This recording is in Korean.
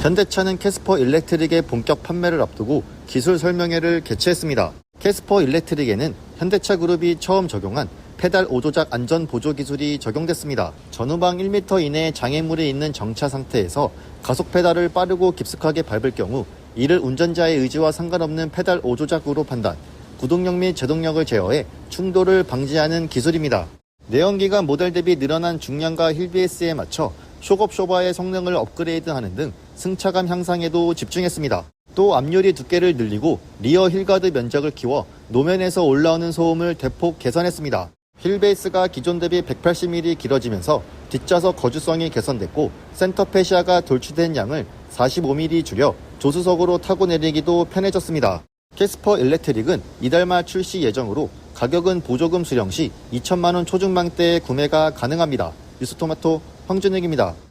현대차는 캐스퍼 일렉트릭의 본격 판매를 앞두고 기술 설명회를 개최했습니다. 캐스퍼 일렉트릭에는 현대차 그룹이 처음 적용한 페달 5조작 안전 보조 기술이 적용됐습니다. 전후방 1m 이내에 장애물이 있는 정차 상태에서 가속 페달을 빠르고 깊숙하게 밟을 경우 이를 운전자의 의지와 상관없는 페달 5조작으로 판단, 구동력 및 제동력을 제어해 충돌을 방지하는 기술입니다. 내연기관 모델 대비 늘어난 중량과 힐베이스에 맞춰 쇼업 쇼바의 성능을 업그레이드하는 등 승차감 향상에도 집중했습니다. 또 앞유리 두께를 늘리고 리어 힐가드 면적을 키워 노면에서 올라오는 소음을 대폭 개선했습니다. 힐베이스가 기존 대비 180mm 길어지면서 뒷좌석 거주성이 개선됐고 센터 페시아가 돌출된 양을 45mm 줄여 조수석으로 타고 내리기도 편해졌습니다. 캐스퍼 일렉트릭은 이달 말 출시 예정으로 가격은 보조금 수령 시 2천만 원 초중반대에 구매가 가능합니다. 뉴스토마토 황준익입니다.